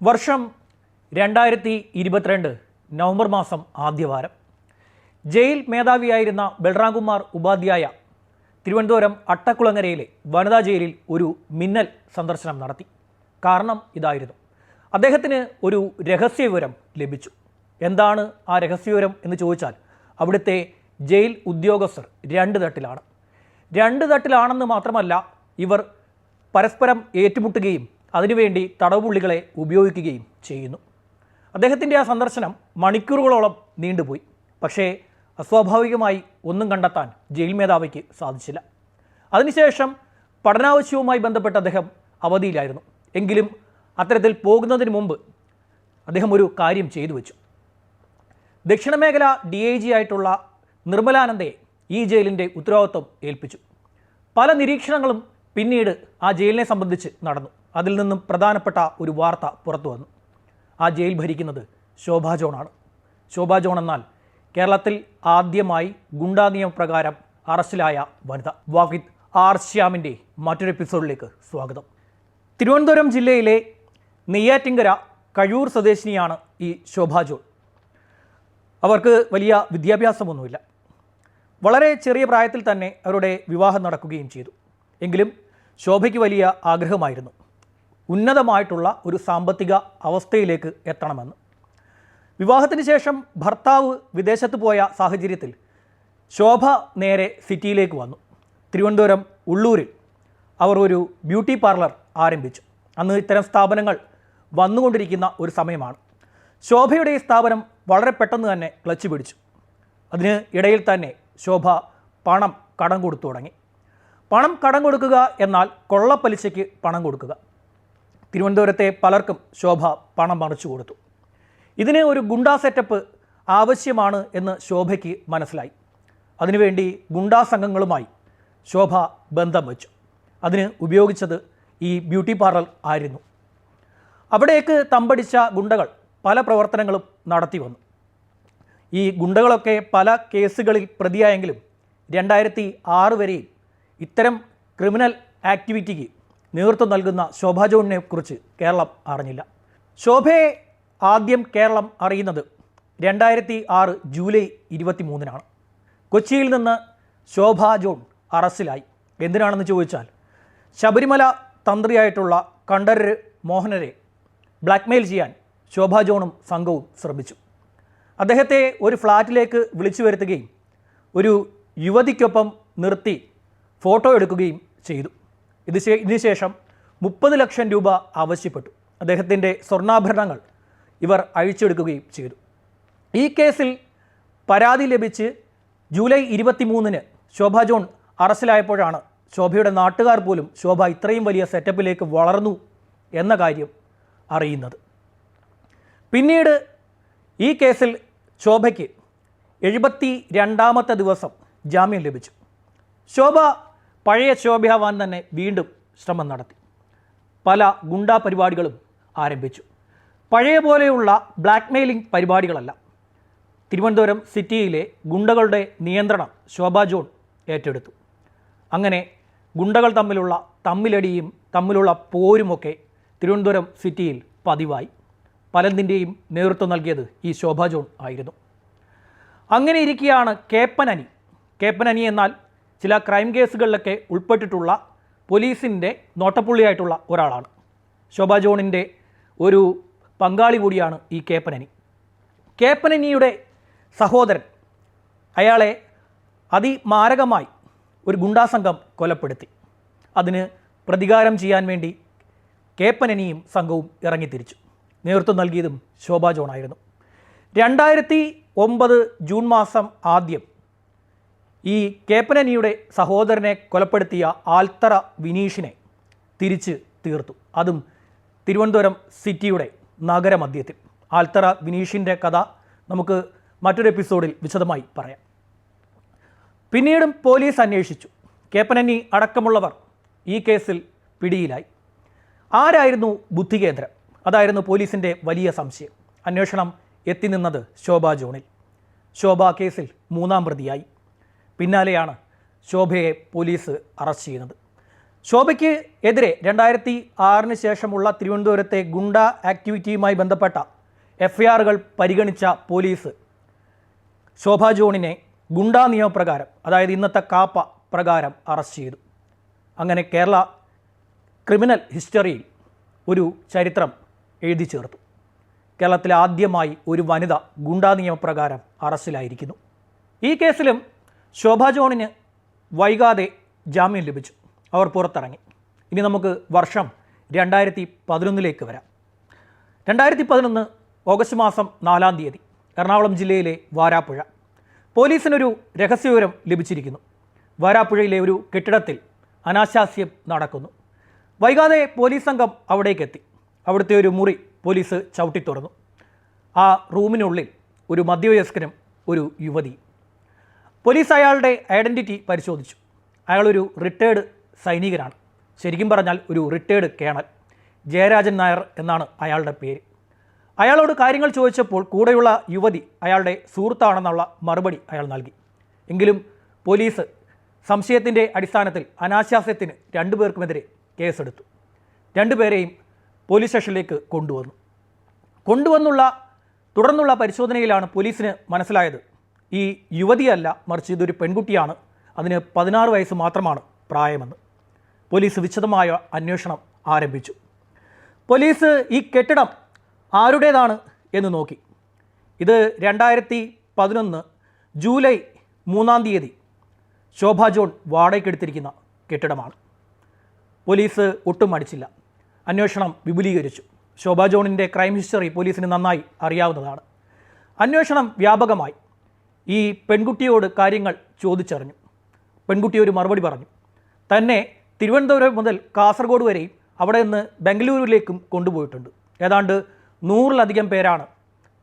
വർഷം രണ്ടായിരത്തി ഇരുപത്തിരണ്ട് നവംബർ മാസം ആദ്യവാരം. ജയിൽ മേധാവിയായിരുന്ന ബൽറാംകുമാർ ഉപാധ്യായ തിരുവനന്തപുരം അട്ടക്കുളങ്ങരയിലെ വനിതാ ജയിലിൽ ഒരു മിന്നൽ സന്ദർശനം നടത്തി. കാരണം ഇതായിരുന്നു. അദ്ദേഹത്തിന് ഒരു രഹസ്യവിവരം ലഭിച്ചു. എന്താണ് ആ രഹസ്യവിവരം എന്ന് ചോദിച്ചാൽ അവിടുത്തെ ജയിൽ ഉദ്യോഗസ്ഥർ രണ്ട് തട്ടിലാണ്. രണ്ട് തട്ടിലാണെന്ന് മാത്രമല്ല ഇവർ പരസ്പരം ഏറ്റുമുട്ടുകയും അതിനുവേണ്ടി തടവുപുള്ളികളെ ഉപയോഗിക്കുകയും ചെയ്യുന്നു. അദ്ദേഹത്തിന്റെ ആ സന്ദർശനം മണിക്കൂറുകളോളം നീണ്ടുപോയി. പക്ഷേ അസ്വാഭാവികമായി ഒന്നും കണ്ടെത്താൻ ജയിൽ മേധാവിക്ക് സാധിച്ചില്ല. അതിനുശേഷം പഠനാവശ്യവുമായി ബന്ധപ്പെട്ട് അദ്ദേഹം അവധിയിലായിരുന്നു. എങ്കിലും അത്തരത്തിൽ പോകുന്നതിന് മുമ്പ് അദ്ദേഹം ഒരു കാര്യം ചെയ്തു വെച്ചു. ദക്ഷിണമേഖല ഡി ഐ ജി ആയിട്ടുള്ള നിർമ്മലാനന്ദയെ ഈ ജയിലിന്റെ ഉത്തരവാദിത്വം ഏൽപ്പിച്ചു. പല നിരീക്ഷണങ്ങളും പിന്നീട് ആ ജയിലിനെ സംബന്ധിച്ച് നടന്നു. അതിൽ നിന്നും പ്രധാനപ്പെട്ട ഒരു വാർത്ത പുറത്തു വന്നു. ആ ജയിൽ ഭരിക്കുന്നത് ശോഭാ ജോണാണ് ശോഭാ ജോൺ എന്നാൽ കേരളത്തിൽ ആദ്യമായി ഗുണ്ടാ നിയമപ്രകാരം അറസ്റ്റിലായ വനിത. വാഹിദ് ആർ ശ്യാമിന്റെ മറ്റൊരു എപ്പിസോഡിലേക്ക് സ്വാഗതം. തിരുവനന്തപുരം ജില്ലയിലെ നെയ്യാറ്റിങ്കര കഴിയൂർ സ്വദേശിനിയാണ് ഈ ശോഭാ ജോൺ. അവർക്ക് വലിയ വിദ്യാഭ്യാസമൊന്നുമില്ല. വളരെ ചെറിയ പ്രായത്തിൽ തന്നെ അവരുടെ വിവാഹം നടക്കുകയും ചെയ്തു. എങ്കിലും ശോഭയ്ക്ക് വലിയ ആഗ്രഹമായിരുന്നു. ഉന്നതമായിട്ടുള്ള ഒരു സാമ്പത്തിക അവസ്ഥയിലേക്ക് എത്തണമെന്ന്. വിവാഹത്തിന് ശേഷം ഭർത്താവ് വിദേശത്ത് പോയ സാഹചര്യത്തിൽ ശോഭ നേരെ സിറ്റിയിലേക്ക് വന്നു. തിരുവനന്തപുരം ഉള്ളൂരിൽ അവർ ഒരു ബ്യൂട്ടി പാർലർ ആരംഭിച്ചു. അന്ന് ഇത്തരം സ്ഥാപനങ്ങൾ വന്നുകൊണ്ടിരിക്കുന്ന ഒരു സമയമാണ്. ശോഭയുടെ ഈ സ്ഥാപനം വളരെ പെട്ടെന്ന് തന്നെ ക്ലച്ച് പിടിച്ചു. അതിന് ഇടയിൽ തന്നെ ശോഭ പണം കടം കൊടുത്തു തുടങ്ങി. പണം കടം കൊടുക്കുക എന്നാൽ കൊള്ളപ്പലിശയ്ക്ക് പണം കൊടുക്കുക. തിരുവനന്തപുരത്തെ പലർക്കും ശോഭ പണം മറിച്ചു കൊടുത്തു. ഇതിന് ഒരു ഗുണ്ടാ സെറ്റപ്പ് ആവശ്യമാണ് എന്ന് ശോഭയ്ക്ക് മനസ്സിലായി. അതിനുവേണ്ടി ഗുണ്ടാ സംഘങ്ങളുമായി ശോഭ ബന്ധം വച്ചു. അതിന് ഉപയോഗിച്ചത് ഈ ബ്യൂട്ടി പാർലർ ആയിരുന്നു. അവിടേക്ക് തമ്പടിച്ച ഗുണ്ടകൾ പല പ്രവർത്തനങ്ങളും നടത്തി വന്നു. ഈ ഗുണ്ടകളൊക്കെ പല കേസുകളിൽ പ്രതിയായെങ്കിലും രണ്ടായിരത്തി ആറ് വരെയും ഇത്തരം ക്രിമിനൽ ആക്ടിവിറ്റിക്ക് നേതൃത്വം നൽകുന്ന ശോഭാ ജോണിനെ കുറിച്ച് കേരളം അറിഞ്ഞില്ല. ശോഭയെ ആദ്യം കേരളം അറിയുന്നത് രണ്ടായിരത്തി ആറ് ജൂലൈ ഇരുപത്തി മൂന്നിനാണ് കൊച്ചിയിൽ നിന്ന് ശോഭാ ജോൺ അറസ്റ്റിലായി. എന്തിനാണെന്ന് ചോദിച്ചാൽ ശബരിമല തന്ത്രിയായിട്ടുള്ള കണ്ഠരര് മോഹനരെ ബ്ലാക്ക്മെയിൽ ചെയ്യാൻ ശോഭാ ജോണും സംഘവും ശ്രമിച്ചു. അദ്ദേഹത്തെ ഒരു ഫ്ലാറ്റിലേക്ക് വിളിച്ചു വരുത്തുകയും ഒരു യുവതിക്കൊപ്പം നിർത്തി ഫോട്ടോ എടുക്കുകയും ചെയ്തു. ഇത് ഇതിനുശേഷം മുപ്പത് ലക്ഷം രൂപ ആവശ്യപ്പെട്ടു. അദ്ദേഹത്തിന്റെ സ്വർണാഭരണങ്ങൾ ഇവർ അഴിച്ചെടുക്കുകയും ചെയ്തു. ഈ കേസിൽ പരാതി ലഭിച്ച് ജൂലൈ ഇരുപത്തി മൂന്നിന് ശോഭ ജോൺ അറസ്റ്റിലായപ്പോഴാണ് ശോഭയുടെ നാട്ടുകാർ പോലും ശോഭ ഇത്രയും വലിയ സെറ്റപ്പിലേക്ക് വളർന്നു എന്ന കാര്യം അറിയുന്നത്. പിന്നീട് ഈ കേസിൽ ശോഭയ്ക്ക് എഴുപത്തി രണ്ടാമത്തെ ദിവസം ജാമ്യം ലഭിച്ചു. ശോഭ പഴയ ശോഭയാവാൻ തന്നെ വീണ്ടും ശ്രമം നടത്തി. പല ഗുണ്ടാ പരിപാടികളും ആരംഭിച്ചു. പഴയ പോലെയുള്ള ബ്ലാക്ക് മെയിലിംഗ് പരിപാടികളല്ല. തിരുവനന്തപുരം സിറ്റിയിലെ ഗുണ്ടകളുടെ നിയന്ത്രണം ശോഭ ജോൺ ഏറ്റെടുത്തു. അങ്ങനെ ഗുണ്ടകൾ തമ്മിലുള്ള തമ്മിലടിയും തമ്മിലുള്ള പോരുമൊക്കെ തിരുവനന്തപുരം സിറ്റിയിൽ പതിവായി. പലതിന്റെയും നേതൃത്വം നൽകിയത് ഈ ശോഭ ജോൺ ആയിരുന്നു. അങ്ങനെ ഇരിക്കുകയാണ് കേപ്പനനി. കേപ്പനനി എന്നാൽ ചില ക്രൈം കേസുകളിലൊക്കെ ഉൾപ്പെട്ടിട്ടുള്ള പോലീസിന്റെ നോട്ടപ്പുള്ളിയായിട്ടുള്ള ഒരാളാണ്. ശോഭ ജോണിന്റെ ഒരു പങ്കാളി കൂടിയാണ് ഈ കേപ്പനനി. കേപ്പനനിയുടെ സഹോദരൻ അയാളെ അതിമാരകമായി ഒരു ഗുണ്ടാസംഘം കൊലപ്പെടുത്തി. അതിന് പ്രതികാരം ചെയ്യാൻ വേണ്ടി കേപ്പനനിയും സംഘവും ഇറങ്ങിത്തിരിച്ചു. നേതൃത്വം നൽകിയതും ശോഭ ജോണായിരുന്നു രണ്ടായിരത്തി ഒമ്പത് ജൂൺ മാസം ആദ്യം ഈ കേപ്പനനിയുടെ സഹോദരനെ കൊലപ്പെടുത്തിയ ആൽത്തറ വിനീഷിനെ തിരിച്ച് തീർത്തു. അതും തിരുവനന്തപുരം സിറ്റിയുടെ നഗരമധ്യത്തിൽ. ആൽത്തറ വിനീഷിന്റെ കഥ നമുക്ക് മറ്റൊരു എപ്പിസോഡിൽ വിശദമായി പറയാം. പിന്നീടും പോലീസ് അന്വേഷിച്ചു. കേപ്പനനി അടക്കമുള്ളവർ ഈ കേസിൽ പിടിയിലായി. ആരായിരുന്നു ബുദ്ധികേന്ദ്രം അതായിരുന്നു പോലീസിന്റെ വലിയ സംശയം. അന്വേഷണം എത്തി എത്തിനിന്നത് ശോഭ ജോണിൽ. ശോഭ കേസിൽ മൂന്നാം പ്രതിയായി. പിന്നാലെയാണ് ശോഭയെ പോലീസ് അറസ്റ്റ് ചെയ്യുന്നത്. ശോഭയ്ക്ക് എതിരെ രണ്ടായിരത്തി ആറിന് ശേഷമുള്ള തിരുവനന്തപുരത്തെ ഗുണ്ട ആക്ടിവിറ്റിയുമായി ബന്ധപ്പെട്ട എഫ് ഐ പരിഗണിച്ച പോലീസ് ശോഭ ജോണിനെ ഗുണ്ടാ നിയമപ്രകാരം അതായത് ഇന്നത്തെ കാപ്പ പ്രകാരം അറസ്റ്റ് ചെയ്തു. അങ്ങനെ കേരള ക്രിമിനൽ ഹിസ്റ്ററിയിൽ ഒരു ചരിത്രം എഴുതി ചേർത്തു. കേരളത്തിൽ ആദ്യമായി ഒരു വനിത ഗുണ്ടാ നിയമപ്രകാരം അറസ്റ്റിലായിരിക്കുന്നു. ഈ കേസിലും ശോഭ ജോണിന് വൈകാതെ ജാമ്യം ലഭിച്ചു. അവർ പുറത്തിറങ്ങി. ഇനി നമുക്ക് വർഷം രണ്ടായിരത്തി പതിനൊന്നിലേക്ക് വരാം. രണ്ടായിരത്തി പതിനൊന്ന് ഓഗസ്റ്റ് മാസം നാലാം തീയതി എറണാകുളം ജില്ലയിലെ വാരാപ്പുഴ. പോലീസിനൊരു രഹസ്യവിവരം ലഭിച്ചിരിക്കുന്നു. വാരാപ്പുഴയിലെ ഒരു കെട്ടിടത്തിൽ അനാശാസ്യം നടക്കുന്നു. വൈകാതെ പോലീസ് സംഘം അവിടേക്കെത്തി അവിടുത്തെ ഒരു മുറി പോലീസ് ചവിട്ടി തുറന്നു. ആ റൂമിനുള്ളിൽ ഒരു മധ്യവയസ്കനും ഒരു യുവതിയും. പോലീസ് അയാളുടെ ഐഡന്റിറ്റി പരിശോധിച്ചു. അയാളൊരു റിട്ടയേർഡ് സൈനികനാണ്. ശരിക്കും പറഞ്ഞാൽ ഒരു റിട്ടയേർഡ് കേണൽ. ജയരാജൻ നായർ എന്നാണ് അയാളുടെ പേര്. അയാളോട് കാര്യങ്ങൾ ചോദിച്ചപ്പോൾ കൂടെയുള്ള യുവതി അയാളുടെ സുഹൃത്താണെന്നുള്ള മറുപടി അയാൾ നൽകി. എങ്കിലും പോലീസ് സംശയത്തിന്റെ അടിസ്ഥാനത്തിൽ അനാശാസ്യത്തിന് രണ്ടുപേർക്കുമെതിരെ കേസെടുത്തു. രണ്ടുപേരെയും പോലീസ് സ്റ്റേഷനിലേക്ക് കൊണ്ടുവന്നു. കൊണ്ടുവന്നുള്ള തുടർന്നുള്ള പരിശോധനയിലാണ് പോലീസിന് മനസ്സിലായത് ഈ യുവതിയല്ല മറിച്ച് ഇതൊരു പെൺകുട്ടിയാണ്. അതിന് പതിനാറ് വയസ്സ് മാത്രമാണ് പ്രായമെന്ന്. പോലീസ് വിശദമായ അന്വേഷണം ആരംഭിച്ചു. പോലീസ് ഈ കെട്ടിടം ആരുടേതാണ് എന്ന് നോക്കി. ഇത് രണ്ടായിരത്തി പതിനൊന്ന് ജൂലൈ മൂന്നാം തീയതി ശോഭ ജോൺ വാടകയ്ക്കെടുത്തിരിക്കുന്ന കെട്ടിടമാണ്. പോലീസ് ഒട്ടും മടിച്ചില്ല. അന്വേഷണം വിപുലീകരിച്ചു. ശോഭ ജോണിന്റെ ക്രൈം ഹിസ്റ്ററി പോലീസിന് നന്നായി അറിയാവുന്നതാണ്. അന്വേഷണം വ്യാപകമായി. ഈ പെൺകുട്ടിയോട് കാര്യങ്ങൾ ചോദിച്ചറിഞ്ഞു. പെൺകുട്ടി ഒരു മറുപടി പറഞ്ഞു. തന്നെ തിരുവനന്തപുരം മുതൽ കാസർഗോഡ് വരെയും അവിടെ നിന്ന് ബംഗളൂരുവിലേക്കും കൊണ്ടുപോയിട്ടുണ്ട്. ഏതാണ്ട് നൂറിലധികം പേരാണ്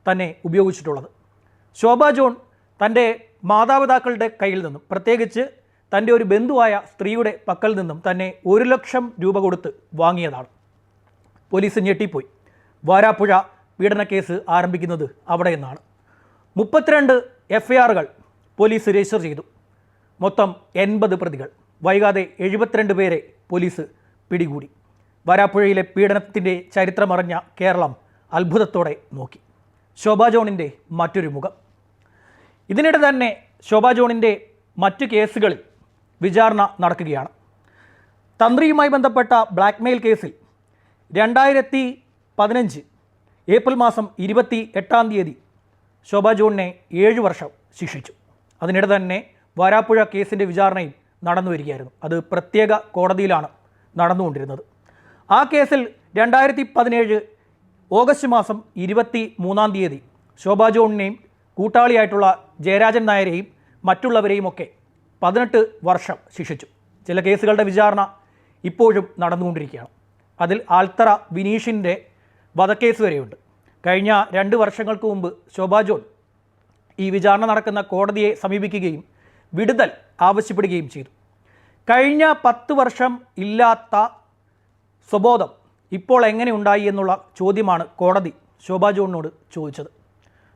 തന്നെ ഉപയോഗിച്ചിട്ടുള്ളത്. ശോഭ ജോൺ തന്റെ മാതാപിതാക്കളുടെ കയ്യിൽ നിന്നും പ്രത്യേകിച്ച് തന്റെ ഒരു ബന്ധുവായ സ്ത്രീയുടെ പക്കൽ നിന്നും തന്നെ ഒരു ലക്ഷം രൂപ കൊടുത്ത് വാങ്ങിയതാണ്. പോലീസ് ഞെട്ടിപ്പോയി. വാരാപ്പുഴ പീഡനക്കേസ് കേസ് ആരംഭിക്കുന്നത് അവിടെ നിന്നാണ്. മുപ്പത്തിരണ്ട് എഫ് ഐ ആറുകൾ പോലീസ് രജിസ്റ്റർ ചെയ്തു. മൊത്തം എൺപത് പ്രതികൾ. വൈകാതെ എഴുപത്തിരണ്ട് പേരെ പോലീസ് പിടികൂടി. വരാപ്പുഴയിലെ പീഡനത്തിന്റെ ചരിത്രമറിഞ്ഞ കേരളം അത്ഭുതത്തോടെ നോക്കി. ശോഭാ ജോണിന്റെ മറ്റൊരു മുഖം. ഇതിനിടെ തന്നെ ശോഭാ ജോണിന്റെ മറ്റു കേസുകളിൽ വിചാരണ നടക്കുകയാണ്. തന്ത്രിയുമായി ബന്ധപ്പെട്ട ബ്ലാക്ക്മെയിൽ കേസിൽ രണ്ടായിരത്തി പതിനഞ്ച് ഏപ്രിൽ മാസം ഇരുപത്തി എട്ടാം തീയതി ശോഭ ജോണിനെ ഏഴ് വർഷം ശിക്ഷിച്ചു. അതിനിടെ തന്നെ വാരാപ്പുഴ കേസിന്റെ വിചാരണയും നടന്നു വരികയായിരുന്നു. അത് പ്രത്യേക കോടതിയിലാണ് നടന്നുകൊണ്ടിരുന്നത്. ആ കേസിൽ രണ്ടായിരത്തി പതിനേഴ് ഓഗസ്റ്റ് മാസം ഇരുപത്തി മൂന്നാം തീയതി ശോഭാ ജോണിനെയും കൂട്ടാളിയായിട്ടുള്ള ജയരാജൻ നായരെയും മറ്റുള്ളവരെയും ഒക്കെ പതിനെട്ട് വർഷം ശിക്ഷിച്ചു. ചില കേസുകളുടെ വിചാരണ ഇപ്പോഴും നടന്നുകൊണ്ടിരിക്കുകയാണ്. അതിൽ ആൽത്തറ വിനീഷിന്റെ വധക്കേസ് വരെയുണ്ട്. കഴിഞ്ഞ രണ്ട് വർഷങ്ങൾക്ക് മുമ്പ് ശോഭാ ജോൺ ഈ വിചാരണ നടക്കുന്ന കോടതിയെ സമീപിക്കുകയും വിടുതൽ ആവശ്യപ്പെടുകയും ചെയ്തു. കഴിഞ്ഞ പത്ത് വർഷം ഇല്ലാത്ത സ്വബോധം ഇപ്പോൾ എങ്ങനെ ഉണ്ടായി എന്നുള്ള ചോദ്യമാണ് കോടതി ശോഭാ ജോണിനോട് ചോദിച്ചത്.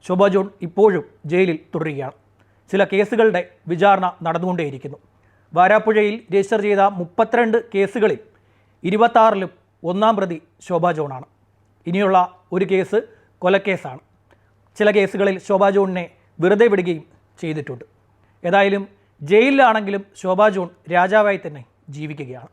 ശോഭാ ജോൺ ഇപ്പോഴും ജയിലിൽ തുടരുകയാണ്. ചില കേസുകളുടെ വിചാരണ നടന്നുകൊണ്ടേയിരിക്കുന്നു. വാരാപ്പുഴയിൽ രജിസ്റ്റർ ചെയ്ത മുപ്പത്തിരണ്ട് കേസുകളിൽ ഇരുപത്താറിലും ഒന്നാം പ്രതി ശോഭാ ജോണാണ്. ഇനിയുള്ള ഒരു കേസ് കൊലക്കേസാണ്. ചില കേസുകളിൽ ശോഭാ ജോണിനെ വെറുതെ വിടുകയും ചെയ്തിട്ടുണ്ട്. ഏതായാലും ജയിലിലാണെങ്കിലും ശോഭാ ജോൺ രാജാവായി തന്നെ ജീവിക്കുകയാണ്.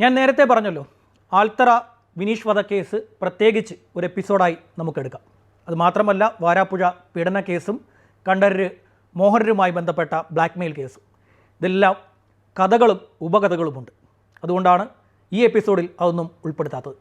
ഞാൻ നേരത്തെ പറഞ്ഞല്ലോ ആൽത്തറ വിനീഷ് വധക്കേസ് പ്രത്യേകിച്ച് ഒരു എപ്പിസോഡായി നമുക്കെടുക്കാം അതുമാത്രമല്ല വാരാപ്പുഴ പീഡന കേസും കണ്ടരര് മോഹനരുമായി ബന്ധപ്പെട്ട ബ്ലാക്ക്മെയിൽ കേസും. ഇതെല്ലാം കഥകളും ഉപകഥകളുമുണ്ട്. അതുകൊണ്ടാണ് ഈ എപ്പിസോഡിൽ അതൊന്നും ഉൾപ്പെടുത്താത്തത്.